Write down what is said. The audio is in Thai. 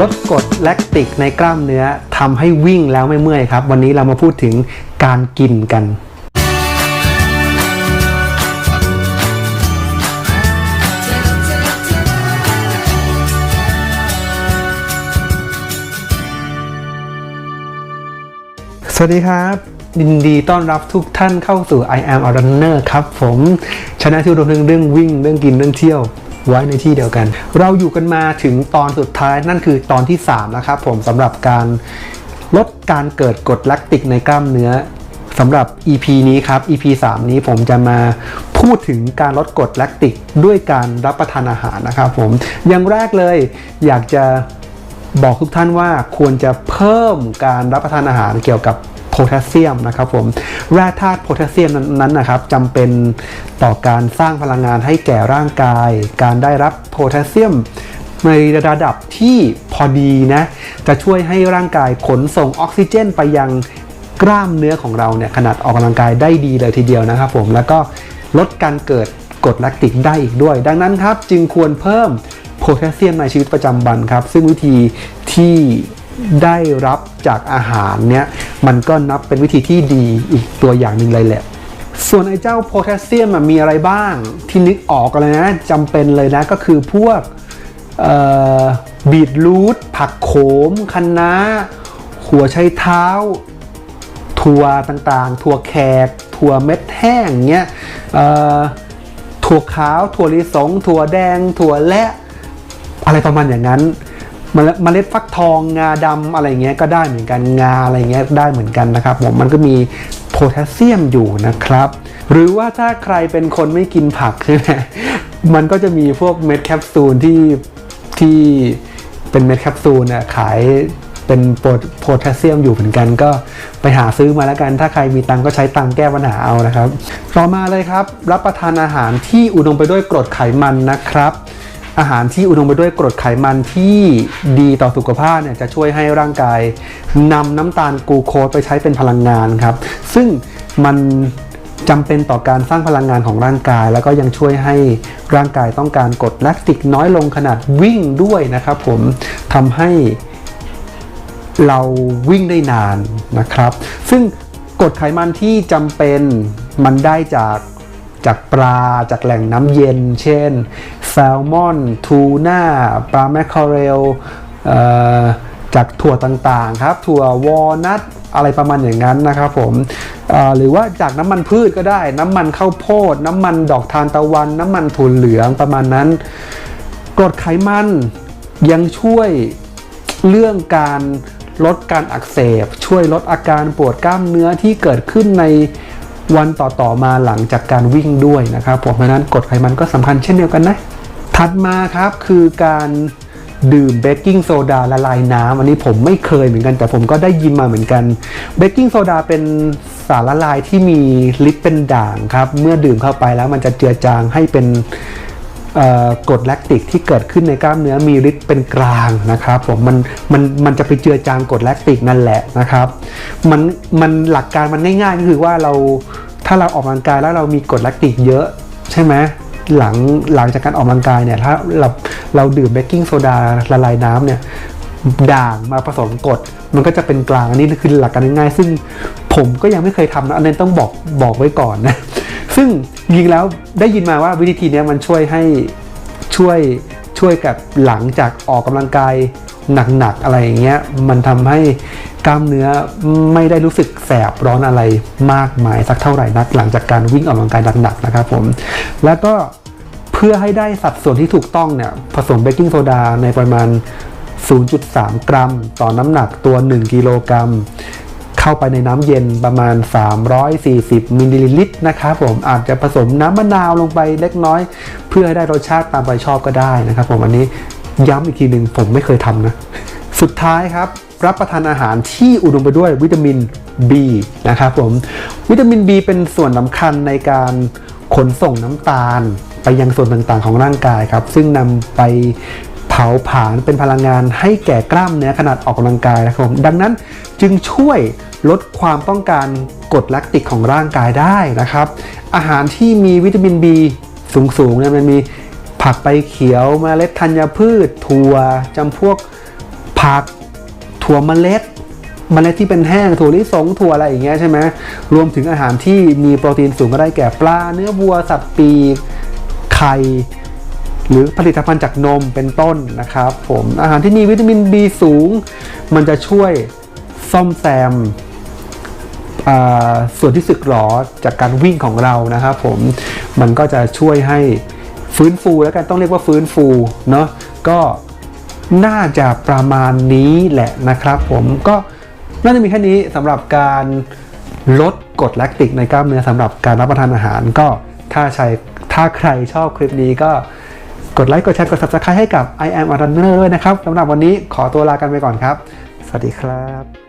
ลดกรดแลคติกในกล้ามเนื้อทำให้วิ่งแล้วไม่เมื่อยครับ วันนี้เรามาพูดถึงการกินกันสวัสดีครับยินดีต้อนรับทุกท่านเข้าสู่ I am a runner ครับผมชนะที่รวมถึงเรื่องวิ่ง เรื่องกินเรื่องเที่ยว ไว้ในที่เดียวกัน เราอยู่กันมาถึงตอนสุดท้ายนั่นคือตอนที่ 3 แล้วครับผมสำหรับการลดการเกิดกรดแลคติกในกล้ามเนื้อสำหรับ EP นี้ครับ EP 3 นี้ผมจะมาพูดถึงการลดกรดแลคติกด้วยการรับประทานอาหารนะครับผมอย่างแรกเลยอยากจะบอกทุกท่านว่าควรจะเพิ่มการรับประทานอาหารเกี่ยวกับ แทสเซียมนะครับผมแร่ธาตุโพแทสเซียมนั้นนะครับจำเป็นต่อการสร้างพลังงานให้แก่ร่างกาย การได้รับโพแทสเซียมในระดับที่พอดีนะจะช่วยให้ร่างกายขนส่งออกซิเจนไปยังกล้ามเนื้อของเราเนี่ยขนาดออกกำลังกายได้ดีเลยทีเดียวนะครับผมแล้วก็ลดการเกิดกรดแลคติกได้อีกด้วย ดังนั้นครับจึงควรเพิ่มโพแทสเซียมในชีวิตประจำวันครับ ซึ่งวิธีที่ได้รับจากอาหารเนี้ย มันก็นับเป็นวิธีที่ดีอีกตัวอย่างหนึ่งเลยแหละ ส่วนไอ้เจ้าโพแทสเซียมมีอะไรบ้างที่นึกออกเลยนะจำเป็นเลยนะก็คือพวกบีทรูทผักโขมคะน้าหัวไชเท้า ถั่วต่างๆ ถั่วแขก ถั่วเม็ดแห้งเงี้ยถั่วขาว ถั่วลิสง ถั่วแดง ถั่วและ อะไรประมาณอย่างนั้น เมล็ดเมล็ดฟักทองงาดำอะไรเงี้ยก็ได้เหมือนกันงาอะไรเงี้ยได้เหมือนกันนะครับผมมันก็มีโพแทสเซียมอยู่นะครับ หรือว่าถ้าใครเป็นคนไม่กินผักใช่ไหมมันก็จะมีพวกเม็ดแคปซูลที่ที่เป็นเม็ดแคปซูลเนี่ยขายเป็นโพโพแทสเซียมอยู่เหมือนกันก็ไปหาซื้อมาแล้วกัน ถ้าใครมีตังก็ใช้ตังแก้ปัญหาเอานะครับ ต่อมาเลยครับ รับประทานอาหารที่อุดมไปด้วยกรดไขมันนะครับ อาหารที่อุดมไปด้วยกรดไขมันที่ดีต่อสุขภาพเนี่ยจะช่วยให้ร่างกายนำน้ำตาลกูโคสไปใช้เป็นพลังงานครับ ซึ่งมันจำเป็นต่อการสร้างพลังงานของร่างกาย แล้วก็ยังช่วยให้ร่างกายต้องการกรดแลคติกน้อยลงขนาดวิ่งด้วยนะครับผมทำให้เราวิ่งได้นานนะครับ ซึ่งกรดไขมันที่จำเป็นมันได้จาก จากปลาจากแหล่งน้ำเย็น เช่นแซลมอน ทูน่า ปลาแมคเคอเรลจากถั่วต่างๆครับ ถั่ววอลนัทอะไรประมาณอย่างนั้นนะครับผมหรือว่าจากน้ำมันพืชก็ได้ น้ำมันข้าวโพด น้ำมันดอกทานตะวัน น้ำมันถั่วเหลืองประมาณนั้นกรดไขมันยังช่วยเรื่องการลดการอักเสบ ช่วยลดอาการปวดกล้ามเนื้อที่เกิดขึ้นใน วันต่อๆมาหลังจากการวิ่งด้วยนะครับผมเพราะนั้นกรดไขมันก็สำคัญเช่นเดียวกันนะ ถัดมาครับคือการดื่มเบกกิ้งโซดาละลายน้ำอันนี้ผมไม่เคยเหมือนกัน แต่ผมก็ได้ยินมาเหมือนกันเบกกิ้งโซดาเป็นสารละลายที่มีลิปเป็นด่างครับ เมื่อดื่มเข้าไปแล้วมันจะเจือจางให้เป็น กรดแลคติกที่เกิดขึ้นในกล้ามเนื้อมีฤทธิ์เป็นกลางนะครับผมมันมันมันจะไปเจือจางกรดแลคติกนั่นแหละนะครับมันมันหลักการมันง่ายๆก็คือว่าเราถ้าเราออกกำลังกายแล้วเรามีกรดแลคติกเยอะใช่ไหมหลังหลังจากการออกกำลังกายเนี่ยถ้าเราเราดื่มเบกกิ้งโซดาละลายน้ำเนี่ยด่างมาผสมกรดมันก็จะเป็นกลางอันนี้คือหลักการง่ายๆซึ่งผมก็ยังไม่เคยทำนะอันนี้ต้องบอกบอกไว้ก่อนนะซึ่ง จริงแล้วได้ยินมาว่าวิธีนี้มันช่วยให้ช่วยช่วยกับหลังจากออกกำลังกายหนักๆอะไรอย่างเงี้ยมันทำให้กล้ามเนื้อไม่ได้รู้สึกแสบร้อนอะไรมากมายสักเท่าไหร่นัก หลังจากการวิ่งออกกำลังกายหนักๆนะครับผมแล้วก็เพื่อให้ได้สัดส่วนที่ถูกต้องเนี่ยผสมเบกกิ้งโซดาในปริมาณ 0.3 กรัม ต่อน้ำหนักตัว 1 กิโลกรัม เข้าไปในน้ำเย็นประมาณ 340มิลลิลิตรนะครับผมอาจจะผสมน้ำมะนาวลงไปเล็กน้อย เพื่อให้ได้รสชาติตามใจชอบก็ได้นะครับ ผมอันนี้ย้ำอีกทีหนึ่งผมไม่เคยทำนะ สุดท้ายครับรับประทานอาหารที่อุดมไปด้วยวิตามิน B นะครับผมวิตามิน B เป็นส่วนสำคัญในการขนส่งน้ำตาลไปยังส่วนต่างๆของร่างกายครับ ซึ่งนำไป ผาผลาญเป็นพลังงานให้แก่กล้ามเนื้อขนาดออกกำลังกายนะครับผมดังนั้นจึงช่วยลดความต้องการกรดแลคติกของร่างกายได้นะครับ อาหารที่มีวิตามิน B สูงๆเนี่ยมันมีผักใบเขียวเมล็ดธัญพืช ถั่วจำพวกผักถั่วเมล็ดเมล็ดที่เป็นแห้งถั่วลิสงถั่วอะไรอย่างเงี้ยใช่ไหมรวมถึงอาหารที่มีโปรตีนสูงก็ได้แก่ปลา เนื้อวัวสัตว์ปีกไข่ หรือผลิตภัณฑ์จากนมเป็นต้นนะครับผมอาหารที่มีวิตามิน B สูง มันจะช่วยซ่อมแซมส่วนที่สึกหรอจากการวิ่งของเรานะครับผมมันก็จะช่วยให้ฟื้นฟูแล้วกันต้องเรียกว่าฟื้นฟูเนาะก็น่าจะประมาณนี้แหละนะครับผมก็น่าจะมีแค่นี้สำหรับการลดกรดแลคติกในกล้ามเนื้อสำหรับการรับประทานอาหารก็ถ้าใครถ้าใครชอบคลิปนี้ก็ กดไลค์กดแชร์กด subscribe ให้กับ I am a runner ด้วยนะครับสำหรับวันนี้ขอตัวลากันไปก่อนครับ สวัสดีครับ